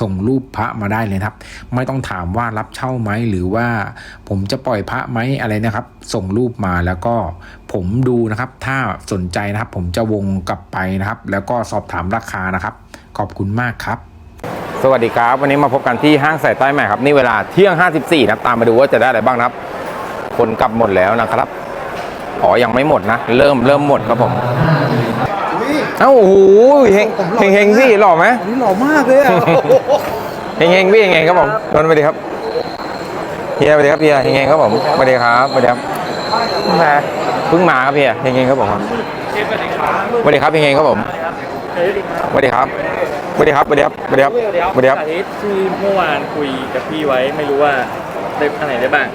ส่งรูปพระมาได้เลยครับ ไม่ต้องถามว่ารับเช่าไหมหรือว่าผมจะปล่อยพระไหมอะไรนะครับ ส่งรูปมาแล้วก็ผมดูนะครับ ถ้าสนใจนะครับ ผมจะวงกลับไปนะครับ แล้วก็สอบถามราคานะครับ ขอบคุณมากครับ สวัสดีครับ วันนี้มาพบกันที่ห้างสายใต้ใหม่ครับนี่เวลาเที่ยง 54นะครับตามมาดูว่าจะได้อะไรบ้างนะครับ คนกลับหมดแล้วนะครับอ๋อยังไม่หมดนะ เริ่มเริ่มหมดครับผม เอ้าโอ้โหเฮงเฮงเฮงพี่หล่อไหม อันนี้หล่อมากเลยอะ เฮงเฮงพี่เฮงเฮงครับผมนนท์สวัสดีครับเฮียสวัสดีครับเฮียเฮงเฮงครับผมสวัสดีครับสวัสดีครับมาเพิ่งมาครับเฮียเฮงเฮงครับผมครับสวัสดีครับเฮงเฮงครับผมสวัสดีครับสวัสดีครับสวัสดีครับสวัสดีครับสวัสดีครับสาธิตที่เมื่อวานคุยกับพี่ไว้ไม่รู้ว่าได้อันไหนได้บ้าง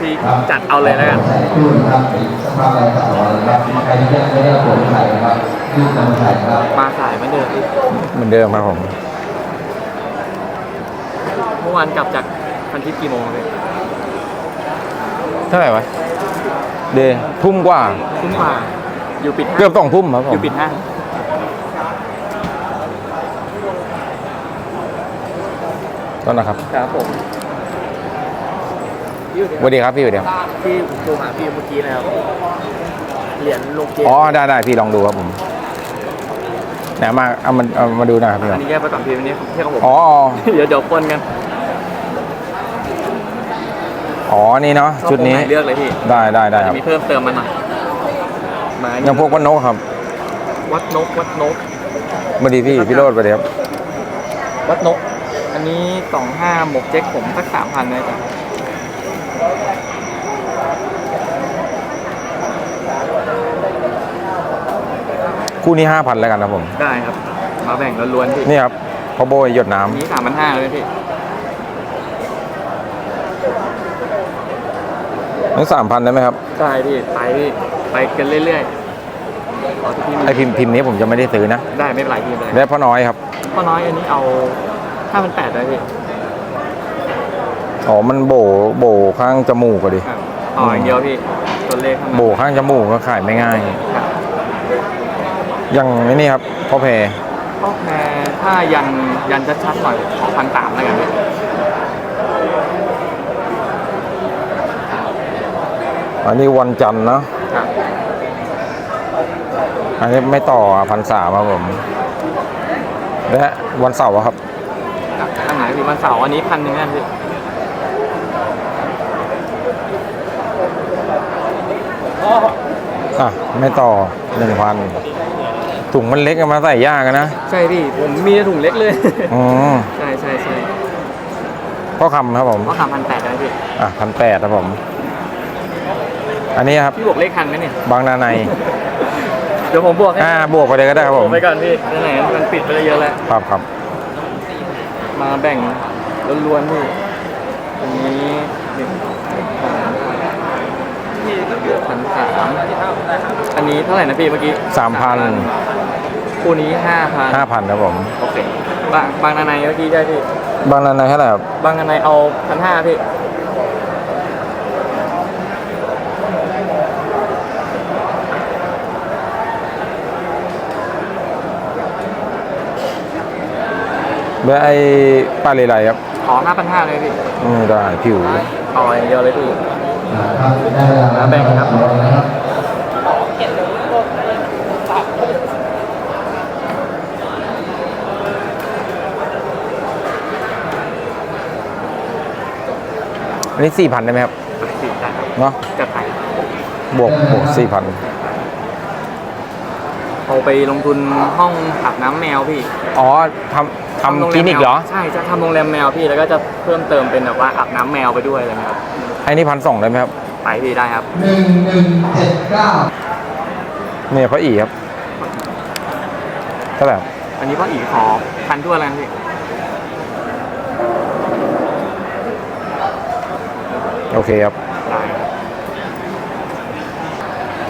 พี่จัดเอาเลยแล้วกันใส่ตู้นะครับ สภาพอะไรต่างๆนะครับใครที่ยังไม่ได้ผลไข่นะครับรีบนำไข่ครับมาสายเหมือนเดิมพี่เหมือนเดิมครับผม เมื่อวานกลับจากพันทิพย์กี่โมงเลยเท่าไหร่วะ เดย์ทุ่มกว่า ทุ่มกว่า อยู่ปิดห้างเกือบสองทุ่มครับผอมยู่ปิดห้างต้นนะครับ ครับผมสวัสดีครับพี่สวัสดีครับที่โทรหาพี่เมื่อกี้แล้วเหรียญโลเกตอ๋อได้ได้พี่ลองดูครับผม ไหนมาเอามันเอามาดูหนะครับพี่อันนี้แยกไปก่อนพี่อันนี้เที่ยวกับผมอ๋อ เดี๋ยวเดี๋ยวปนกันอ๋อ นี่เนาะชุดนี้ก็คงไหเลือกเลยพี่ได้ได้ได้คจะรับมีเพิ่มเติมมาหน่อยมายังพวกวันนกครับวัดนกวัดนกสวัสดีพี่ พี่โรดสวัสดีครับ วัดนก อันนี้สองห้าหมกเจ๊กผมสักสามพันนะจ๊ะ คู่นี้ห้าพันแล้วกันครับผม ได้ครับ มาแบ่งล้วนๆพี่นี่ครับพอโบยหยดน้ำอันนี้สามพันห้าเลยพี่ทั้งสามพันได้ไหมครับ ได้พี่ไปพี่ไปกันเรื่อยๆเอาที่พี่ไอพิมพ์พิมพ์นี้ผมจะไม่ได้ซื้อนะ ได้ไม่เป็นไรพี่ไม่เป็นไรได้พ่อน้อยครับ พ่อน้อยอันนี้เอาห้าพันแปดได้พี่อ๋อ มันโบโบข้างจมูกก็ดิครับเอาอย่างเดียวพี่ตัวเลขข้างในโบข้างจมูกก็ขายไม่ง่ายครับอ ย่างนี้นี่ครับพ่อแพรก็แค่ถ้ายันยันชัดๆหน่อยขอพันสามแล้วกันพี่อันนี้วันจันทร์เนอะครับอันนี้ไม่ต่อพันสามครับผม และวันเสาร์อะครับครับอันไหนพี่วันเสาร์อันนี้พันหนึ่งนั่นพี่อะ ไม่ต่อหนึ่งพัน ถุงมันเล็กอะมาใส่ยากอะนะใช่พี่ผมมีถุงเล็กเลยอืมใช่ใช่ใช่พ่อคำครับผม ก็สามพันแปดได้พี่อะพันแปดครับผม อันนี้ครับ พี่บวกเลขทันไหมเนี่ย บางนาใน เดี๋ยวผมบวกให้อ่าบวกไปเลยก็ได้ครับผม ไปก่อนพี่ไหนๆมันปิดไปได้เยอะแล้ว ครับครับ มาแบ่งล้วนๆพี่อันนี้หนึ่งพันสามอันนี้เท่าไหร่นะพี่เมื่อกี้สามพัน คู่นี้ห้าพันห้าพันครับผม โอเค บางบางนาในเมื่อกี้ได้พี่ บางนาในเท่าไหร่ครับบางนาในเอาพันห้าพี่ และไอ้ปลาเลไลครับขอห้าพันห้าเลยพี่อืมได้ผิว เอาอย่างเดียวเลยพี่ครับได้เวลามาแบ่งครับ นะครับอันนี้สี่พันได้ไหมครับสี่ได้ครับเนาะจัดไปบวกบวกสี่พันเอาไปลงทุนห้องอาบน้ำแมวพี่ อ๋อทำทำคลินิกเหรอ ใช่จะทำโรงแรมแมวพี่แล้วก็จะเพิ่มเติมเป็นแบบว่าอาบน้ำแมวไปด้วยอะไรเงี้ยครับไอ้นี่พันสองได้ไหมครับ ไปพี่ได้ครับหนึ่งหนึ่งเจ็ดเก้าเนี่ยพระอีครับเท่าไหร่ครับอันนี้พ่ออีขอพันทั่วแล้วพี่ โอเคครับได้ครับ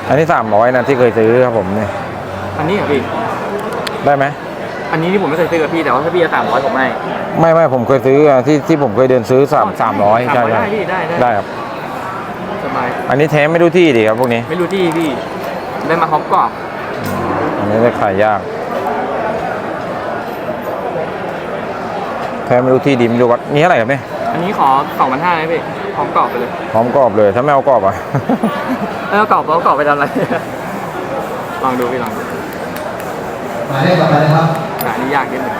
อันนี้สามร้อยนะที่เคยซื้อครับผมเนี่ยอันนี้เหรอพี่ ได้ไหมไอันนี้ที่ผมไม่เคยซื้อกับพี่แต่ว่าถ้าพี่จะสามร้อยผมให้ไม่ไม่ผมเคยซื้ออะที่ที่ผมเคยเดินซื้อสามสามร้อยใช่300ใช่ได้พี่ได้ได้ได้ครับ สบาย อันนี้แท้ไม่รู้ที่ดิครับพวกนี้ ไม่รู้ที่พี่ได้มาพร้อมกรอบอันนี้ได้ขายยาก แท้ไม่รู้ที่ดีไม่รู้วัดนี่เท่าไหร่ครับเนี่ย อันนี้ขอสองพันห้าเลยพี่พร้อมกรอบไปเลยพร้อมกรอบเลย ถ้าไม่เอากรอบอะ แล้วกรอบแล้วกรอบไปทำอะไร ลองดูพี่ลองดูหมายเลขต่อไปนะครับอะอันนี้ยากนิดหนึง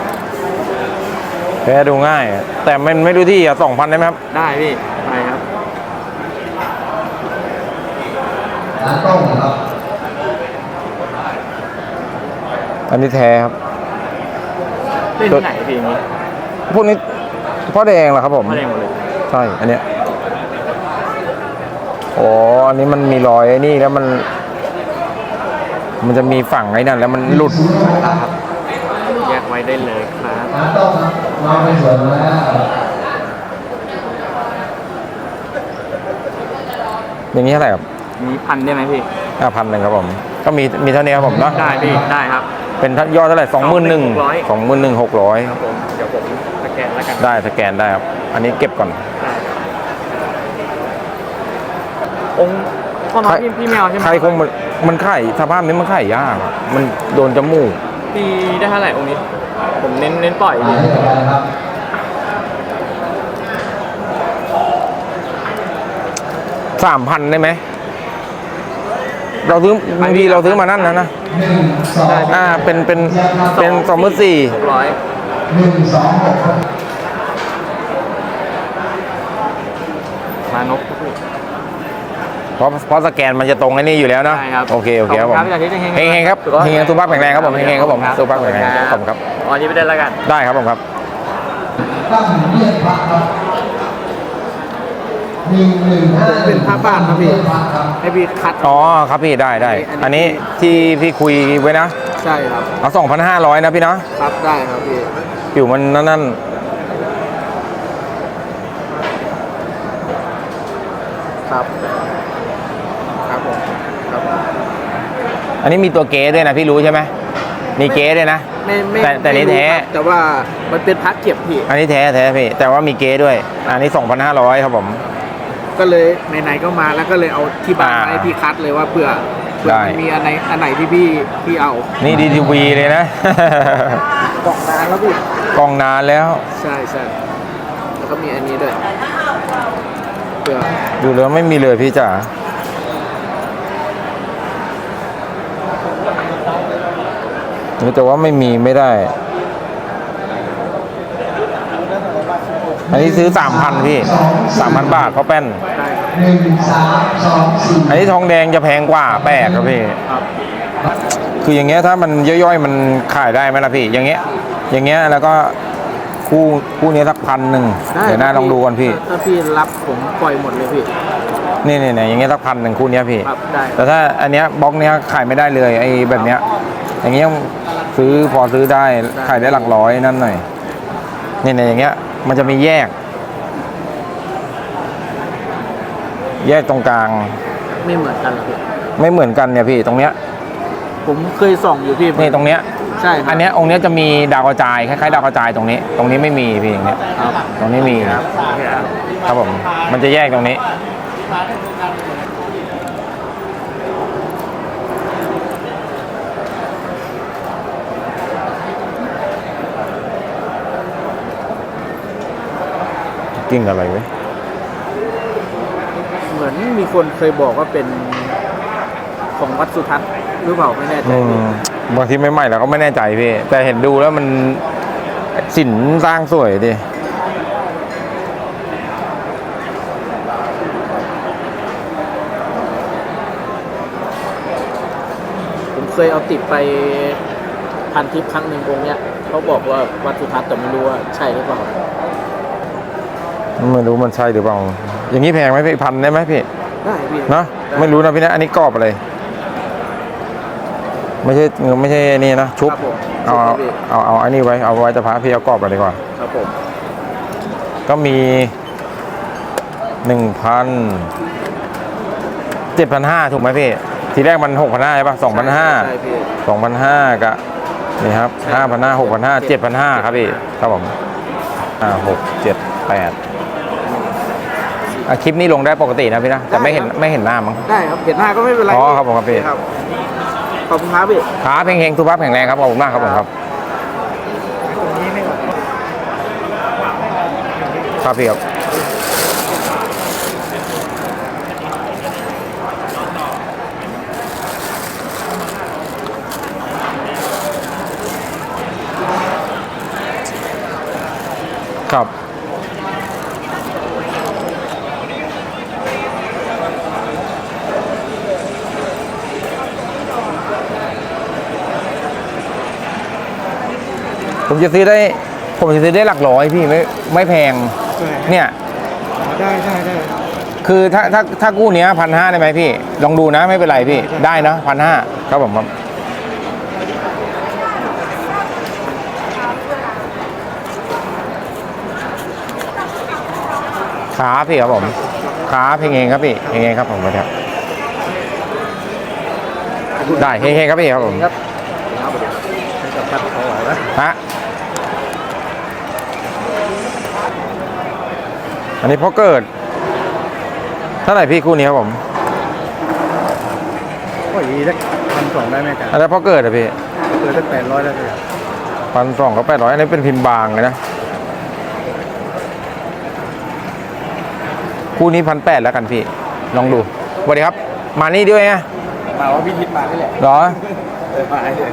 แท้ดูง่าย แต่มันไม่รู้ที่อะสองพันได้ไหมครับ ได้พี่ไปครับร้านต้งนะครับอันนี้แท้ครับ เล่นที่ไหนพี่อย่างนี้ พวกนี้ พ่อแดงเหรอครับผมไม่ได้หมดเลยใช่อันเนี้ยอ๋ออันนี้มันมีรอยไอ้นี่แล้วมัน มันจะมีฝั่งไอ้นั่นแล้วมันหลุดครับแยกไว้ได้เลยครับร้านต้งครับวางเป็นส่วนแล้วอย่างนี้เท่าไหร่ครับ มีพันได้ไหมพี่ห้าพันหนึ่งครับผม ก็มีมีเท่านี้ครับผมเนาะได้พี่ ได้ครับ เป็นยอดเท่าไหร่สองหมื่นหนึ่งสองหมื่นหนึ่งหกร้อยครับผม เดี๋ยวผมส แกนแล้วกันได้สแกนได้ครับ อันนี้เก็บก่อน องค์พ่อน้องพี่พี่แมวใช่ไหมใครคงมันมันไข่สภาพนี้มันไข่ยากอะมันโดนจมูกพี่ได้เท่าไหร่องค์นี้ ผมเน้นเน้นปล่อยหมายเลขต่อไปนะครับสามพันได้ไหม เราซื้อบางทีเราซื้อมานั่นนะนะหนึ่งสองอ่าเป็นเป็นเป็นสองหมื่นสี่หกร้อย หนึ่งสองหกครับมานกครับพี่ เพราะเพราะสแกนมันจะตรงไอ้นี่อยู่แล้วเนอะใช่ครับโอเคโอเคครับผมขอบคุณครับพี่อาทิตย์เฮงๆเฮงๆครับสุขภาพเฮงๆสุขภาพแข็งแรงครับผมเฮงๆครับผมครับ สุขภาพแข็งแรงครับผมครับอ๋ออันนี้ไม่ได้แล้วกัน ได้ครับผมครับตั้งเรียกพระครับหนึ่งหนึ่งห้าเป็นพระบ้านครับพี่เยกพระครับให้พี่คัด อ๋อครับพี่ได้ได้อัอันนนี้นี้ที่พี่คุยไว้นะใช่ครับเอาสองพันห้าร้อยนะพี่เนาะครับได้ครับพี่ อยู่มันนั่นนั่นครับ ครับผมครับอันนี้มีตัวเก๊ด้วยนะพี่รู้ใช่ไหมมีเก๊ด้วยนะ ไม่ไม่แต่แต่นี่ไม่รู้แท้ ครับแต่ว่ามันเป็นพักเก็บพี่ อันนี้แท้แท้พี่ แต่ว่ามีเก๊ด้วย อันนี้ 2,500 ครับผม ก็เลยไหนๆก็มาแล้วก็เลยเอาที่บ้านอ่ามาให้พี่คัดเลยว่าเผื่อเผื่อได้ มันมีอันไหนอันไหนที่พี่พี่เอา นี่ดีทีวีเลยนะ กล่องนานแล้วพี่กล้องนานแล้ว ใช่ใช่แล้วก็มีอันนี้ด้วยเผื่อดูแล้วไม่มีเลยพี่จ๋าแต่ว่าไม่มีไม่ได้ อันนี้ซื้อ3,000พี่3,000บาทเขาะแป้นได้ครับหนึ่งสามสองสี่อันนี้ทองแดงจะแพงกว่าแปลกครับพี่ ครับคืออย่างเงี้ยถ้ามันย่อยๆ มันขายได้ไหมล่ะพี่ อย่างเงี้ย อย่างเงี้ยแล้วก็คู่คู่นี้สักพันหนึ่งได้เดี๋ยวหน้าลองดูกันพี่ ถ้าพี่รับผมปล่อยหมดเลยพี่ นี่นี่นี่อย่างเงี้ยสักพันหนึ่งคู่เนี้ยพี่ ครับได้แต่ถ้าอันเนี้ยบล็อกเนี้ยขายไม่ได้เลยไอ้แบบเนี้ย อย่างเงี้ยซื้อพอซื้อได้ขายได้หลักร้อยนั่นหน่อยนี่เนี่ยอย่างเงี้ยมันจะมีแยก แยกตรงกลาง ไม่เหมือนกันหรอกพี่ไม่เหมือนกันเนี่ยพี่ตรงเนี้ย ผมเคยส่องอยู่พี่นี่ตรงเนี้ยใช่ครับอันเนี้ยองค์เนี้ยจะมีดาวกระจายคล้ายๆดาวกระจายตรงนี้ ตรงนี้ไม่มีพี่อย่างเนี้ยครับตรงนี้มีครับโอเคครับครับผมมันจะแยกตรงนี้ กิ้งอะไรไว้ยเหมือนมีคนเคยบอกว่าเป็นของวัดสุทัศน์ หรือเปล่าไม่แน่ใจอืมบางทีใหม่ๆเราก็ไม่แน่ใจพี่ แต่เห็นดูแล้วมันสินสร้างสวยดิผมเคยเอาติดไปพันทิปครั้งหนึ่งองค์เนี้ยเขาบอกว่าวัดสุทัศน์แต่ไม่รู้ว่าใช่หรือเปล่าไม่รู้มันใช่หรือเปล่า อย่างนี้แพงไหมพี่พันได้ไหมพี่ได้พี่เนาะไม่รู้นะพี่นะอันนี้กรอบอะไร ไม่ใช่ไม่ใช่นี่นะชุบครับผมเอาชุบครับพี่ เอาเอาอันนี้ไว้เอาไว้จะพาพี่เอากรอบไปดีกว่า ครับผมก็มีหนึ่งพันเจ็ดพันห้าถูกไหมพี่ ทีแรกมันหกพันห้าใช่ปะสองพันห้าใช่พี่ สองพันห้ากับนี่ครับห้าพันห้าหกพันห้าเจ็ดพันห้าครับพี่ครับผมอ่าหกเจ็ดแปดอะคลิปนี้ลงได้ปกตินะพี่นะ แต่ไม่เห็นไม่เห็นหน้ามั้ง ได้ครับเห็นหน้าก็ไม่เป็นไรอ๋อครับผมครับพี่ ครับ ขอบคุณครับพี่ขาเพลงเฮงทุกภาพแข็งแรงครับขอบคุณมากครับผมครับครับพี่ครับครับ ผมจะซื้อได้ ผมจะซื้อได้หลักร้อยพี่ไม่ไม่แพง เนี่ย ได้ได้ได้คือถ้าถ้าถ้ากู้เนี้ยพันห้าได้ไหมพี่ ลองดูนะไม่เป็นไรพี่ ได้นะพันห้าครับผมครับขาพี่ครับผมขาเพลงเองครับพี่เพลงเองครับผมครับได้เฮงๆครับพี่ครับผมครับกับพัดเขาไหวแล้วฮะ อันนี้พอเกิด เท่าไหร่พี่คู่นี้ครับผมโอ้ยสักพันสองได้ไหมจ๊ะอันนี้พอเกิดอะพี่เกิดสักแปดร้อยได้ไหมพันสองกับแปดร้อยอันนี้เป็นพิมพ์บางเลยนะ คู่นี้พันแปดแล้วกันพี่ ลองดูสวัสดีครับ มานี่ด้วยไงมาว่าพี่ทิศมานี่แหละเหรอเออมาไอ้เลย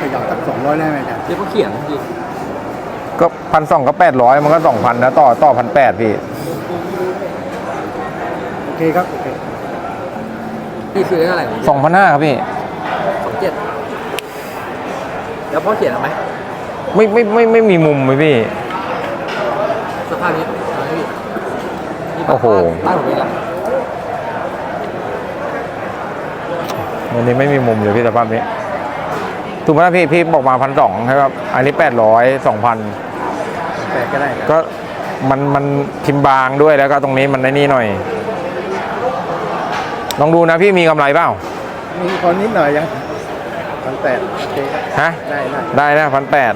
ขยับสักสองร้อยได้ไหมจ๊ะเรียกว่าเขียนจริง ก็พันสองกับแปดร้อยมันก็สองพันนะต่อต่อพันแปดพี่ โอเคครับ โอเคพี่ซื้อได้เท่าไหร่สองพันห้าครับพี่ สองเจ็ดแล้วพ่อเขียนเอาไหมไม่ไม่ไม่ไม่มีมุมเลยพี่ สภาพนี้เอาไหมพี่นี่โอ้โห บ้านผมเองอะวันนี้ไม่มีมุมเลยพี่สภาพนี้ถูกไหมล่ะพี่พี่บอกมาพันสองใช่ครับ อันนี้แปดร้อยสองพัน แปดก็ได้ครับก็มันมันพิมพ์บางด้วยแล้วก็ตรงนี้มันในนี่หน่อย ลองดูนะพี่มีกำไรเปล่า มีคนนิดหน่อยยังพันแปดโอเคครับฮะ ได้ได้ได้นะพันแปด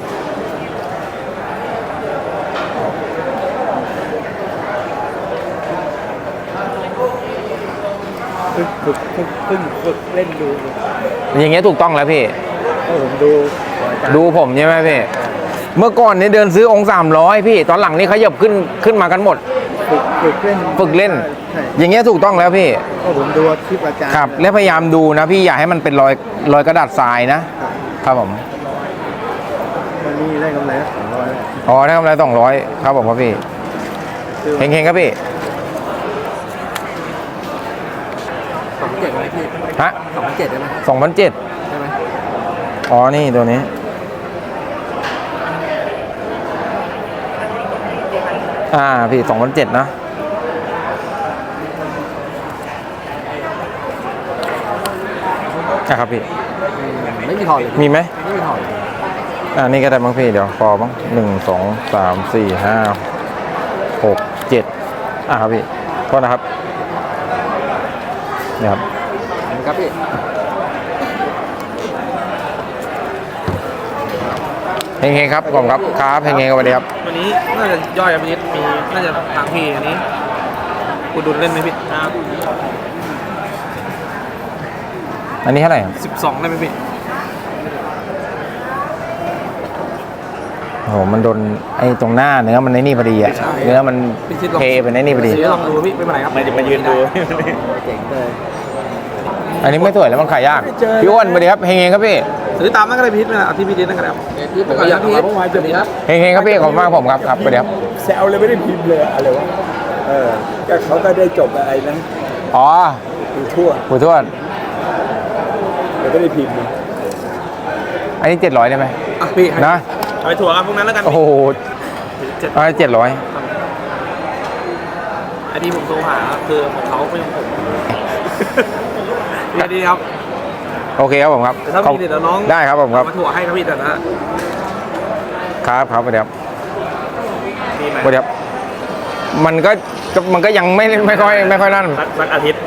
ฝึกฝึกฝึกฝึกฝึกเล่นดู อย่างเงี้ยถูกต้องแล้วพี่เพราะผมดูของอาจารย์ดูผมใช่ไหมพี่ เมื่อก่อนเนี่ยเดินซื้อองค์สามร้อยพี่ ตอนหลังนี่ขยับขึ้นขึ้นมากันหมด ฝึกฝึกเล่นฝึกเล่น ใช่อย่างเงี้ยถูกต้องแล้วพี่เพราะผมดูคลิปอาจารย์ครับ และพยายามดูนะพี่อย่าให้มันเป็นรอยรอยกระดาษทรายนะ ครับผม วันนี้ได้กำไรสองร้อยอ๋อได้กำไรสองร้อยครับผมครับพี่คือเฮงๆครับพี่ สองเจ็ดไหมพี่ฮะสองเจ็ดได้ไหมสองพันเจ็ดได้ไหมอ๋อ นี่ตัวนี้ อ่า พี่สองพันเจ็ดนะอะครับพี่ ไม่มีถอดเลยมีไหม ไม่มีถอดอ่านี่ก็ได้บ้างพี่ เดี๋ยวพอบ้างหนึ่งสองสามสี่ห้าหกเจ็ดอะครับพี่โทษนะครับเนี่ยครับครับพี่เฮงๆครับขอบคุณครับครับเฮงๆสวัสดีครับ วันนี้น่าจะย่อยครับวันนี้มีน่าจะทางพี่อันนี้กูดุลเล่นไหมพี่อันนี้เท่าไหร่สิบสองได้ไหมพี่โอ้โหมันโดนไอ้ตรงหน้าเนื้อมันในนี่พอดีอะเนื้อมันเทไปในนี่พอดีเดี๋ยวลองดูพี่ไม่เป็นไรครับไม่จะมายืนดู เจ๋งเลย อันนี้ไม่สวยแล้วมันขายยากพี่อ้วนสวัสดีครับเฮงๆครับพี่ ซื้อตามนั่นก็ได้พี่ไม่เป็นไรเอาที่พี่ดินนั่นก็ได้ครับพี่ไปก่อนนะพี่เมื่อวานจะมีครับเฮงๆครับพี่ขอบคุณมากผมครับครับสวัสดีครับแซวเลยไม่ได้พิมพ์เลยอะไรวะเออก็เขาก็ได้จบอะไรนะอ๋อดูทั่วผู้ทวดแต่ไม่ได้พิมพ์นะอันนี้เจ็ดร้อยได้ไหมอะพี่ให้นะเอาไปถั่วกันพวกนั้นแล้วกันโอ้โหเจ็ดอันนี้เจ็ดร้อยไอ้ที่ผมโทรหาคือของเขาไม่ของผมพี่ดีครับ โอเคครับผมครับแต่ถ้ามีเดี๋ยวน้องได้ครับผมครับมาถั่วให้ครับพี่แต่นะครับครับสวัสดีครับมีไหมสวัสดีครับมันก็ก็มันก็ยังไม่ไม่ค่อยไม่ค่อยนั่นสักสักอาทิตย์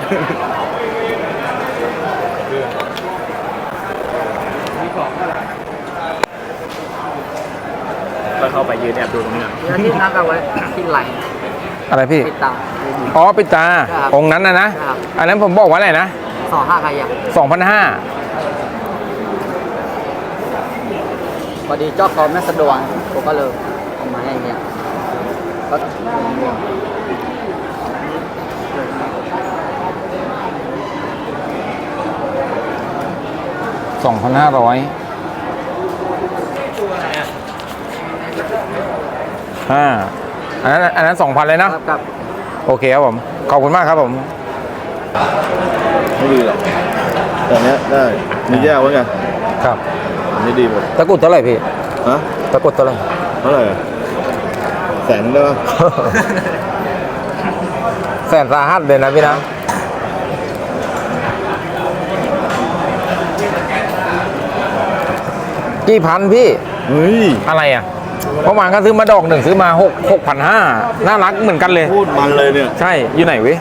ก็เข้าไปยืนแอบดูตรงนี้แล้วที่นักเอาไว้ที่ไหลอะไรพี่ปิดตาอ๋อปิดตาครับองค์นั้นนะนะครับอันนั้นผมบอกว่าอะไรนะสองห้าใครยังสองพันห้า พอดีเจ้าเขาไม่สะดวกผมก็เลยเอามาให้เนี่ยก็สองพันห้าร้อยอ่าอันนั้นอันนั้นสองพันเลยนะครับครับโอเคครับผม ขอบคุณมากครับผม ไม่ดีหรอกแต่เนี้ยได้มีแยกไว้ไง ครับอันนี้ดีหมดตะกรุดเท่าไหร่พี่ฮะตะกรุดเท่าไหร่เท่าไหร่อะแสนได้ปะแสนสาหัสเลยนะพี่นะกี่พันพี่เฮ้ยอะไรอะเมื่อวานก็ซื้อมาดอกหนึ่งซื้อมาหกหกพันห้าน่ารักเหมือนกันเลย พูดมันเลยเนี่ยใช่อยู่ไหนเว้ย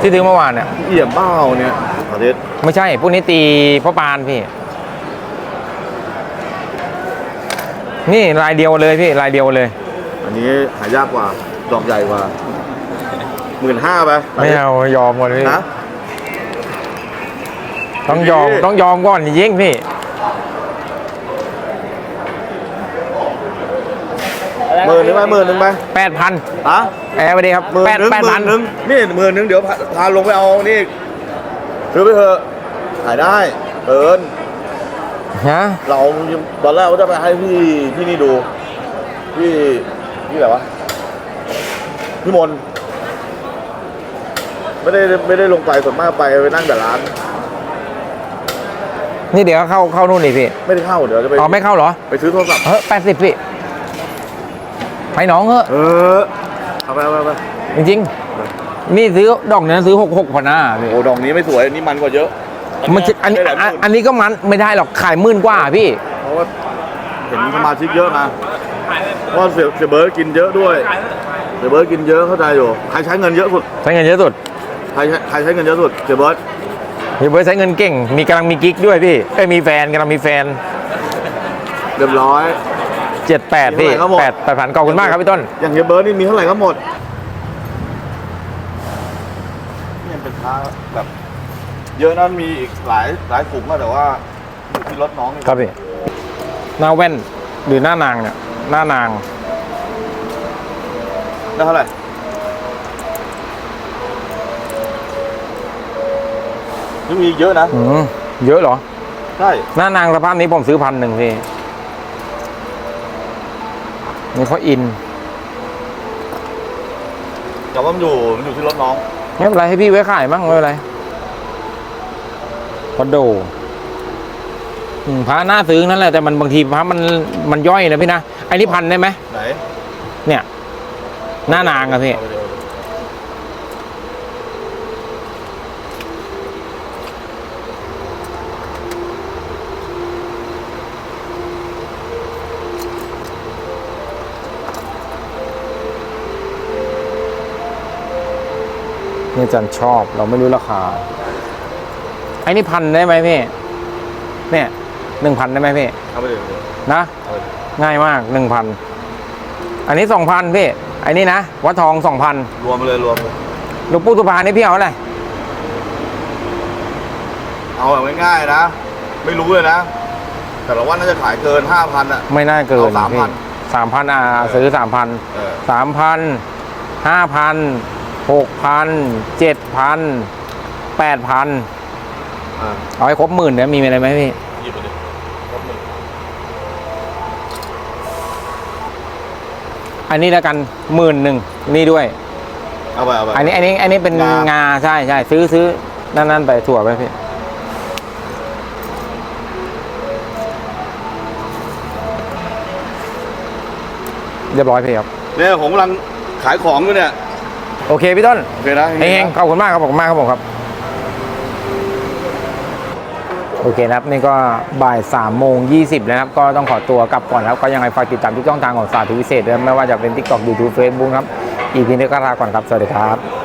ที่ซื้อเมื่อวานเนี่ยเอี่ยมเบ้าเนี่ยอาทิตย์ไม่ใช่พวกนี้ตีพ่อปานพี่ นี่ลายเดียวเลยพี่ลายเดียวเลย อันนี้หายากกว่า ดอกใหญ่กว่าหมื่นห้าไปไม่เอายอมก่อนพี่นะต้องยอมพี่ต้องยอมก่อนจริงๆพี่หมื่นหนึ่งไปหมื่นหนึ่งไปแปดพันอะแอร์ไปดีครับหมื่นแปดหนึ่งแปดหมื่พันนหนึ่งนี่หมื่นหนึ่งเดี๋ยวพาพาลงไปเอานี่ซื้อไปเถอะขายได้เอิน ฮะเราตอนแรกว่าจะไปให้พี่พี่นี่ดูพี่พี่อะไรวะพี่มนไม่ได้ไม่ได้ลงไปส่วนมากไปไปนั่งแต่ร้าน นี่เดี๋ยวเข้าเข้านู่นนี่พี่ไม่ได้เข้าเดี๋ยวจะไปอ๋อไม่เข้าเหรอ ไปซื้อโทรศัพท์เฮ้ยแปดสิบพี่ไปน้องเถอะเออเอาไปเอาไปเอาไปจริงๆนี่ซื้อดอกนั้นซื้อหกหกพันห้าพี่โอ้ดอกนี้ไม่สวยอันนี้มันกว่าเยอะ มันจะอันนี้ได้หลายหอันมื่น อันนี้ก็มันไม่ได้หรอกขายหมื่นกว่าพี่ เพราะว่าเห็นสมาชิกเยอะนะเพราะว่าเสียเสียเบิร์ดกินเยอะด้วย เสียเบิร์ดกินเยอะเข้าใจอยู่ใครใช้เงินเยอะสุดใช้เงินเยอะสุดใครใช้ใครใช้เงินเยอะสุดเสียเบิร์ดพี่เบิร์ดใช้เงินเก่ง มีกำลังมีกิ๊กด้วยพี่เอ้ยมีแฟนกำลังมีแฟนเรียบร้อย เจ็ดแปดพี่มีเท่าไหร่ก็หมด แปดแปดพันขอบคุณมากครับพี่ต้น อย่างเฮียเบิร์ดนี่มีเท่าไหร่ก็หมดนี่เป็นพระแบบ เยอะนะมีอีกหลายหลายถุงอะแต่ว่าอยู่ที่รถน้องนี่ครับพี่หน้าแว่นหรือหน้านางเนี่ย หน้านางได้เท่าไหร่นี่มีอีกเยอะนะ อืมเยอะเหรอ ใช่ หน้านางสภาพนี้ผมซื้อพันหนึ่งพี่นี่เขาอิน แต่ว่ามันอยู่มันอยู่ที่รถน้อง ไม่เป็นไรให้พี่ไว้ขายบ้างไม่เป็นไร พอโดอืมพระหน้าซื้อนั่นแหละแต่มันบางทีพระมันมันย่อยนะพี่นะไอ้นี่พันได้ไหมไหนเนี่ย หน้านางอะพี่เอาไปเดี๋ยวนี่จันชอบเราไม่รู้ราคาไอ้นี่พันได้ไหมพี่เนี่ยหนึ่งพันได้ไหมพี่เอาไปเดี๋ยวนะ เอาไปง่ายมากหนึ่งพันอันนี้สองพันพี่ไอ้นี่นะวัดทองสองพันรวมไปเลยรวมเลยหลวงปู่สุภานี่พี่เอาอะไรเอาแบบง่ายๆนะ ไม่รู้เลยนะ แต่ละวันน่าจะขายเกินห้าพันอะ ไม่น่าเกินเอา3,000พี่สามพันอ่าซื้อสามพันเออสามพันห้าพันหกพันเจ็ดพันแปดพันอ่า เอาให้ครบหมื่นเนี่ยมีอะไรไหมพี่หยิบไปดิครบหนึ่งอันนี้แล้วกันหมื่นหนึ่งนี่ด้วย เอาไปเอาไปอันนี้อันนี้อันนี้เป็นงาง งาใช่ใช่ซื้อซื้อนั่นนั่นไปถั่วไปพี่เรียบร้อยพี่ครับ เนี่ยผมกำลังขายของอยู่เนี่ยโอเคพี่ต้นโอเคนะ เฮงๆขอบคุณมากครับขอบคุณมากครับผมครับ โอเคนะครับนี่ก็บ่าย3ามโมงยีแล้วนะครับ ก็ต้องขอตัวกลับก่อนครับ ก็ยังไงฝากติดตามทุกช่องทางของสาธุวิเศษด้วยไม่ว่าจะเป็น TikTok YouTube Facebook ครับ อีพีนี้ก็ลาก่อนครับ สวัสดีครับ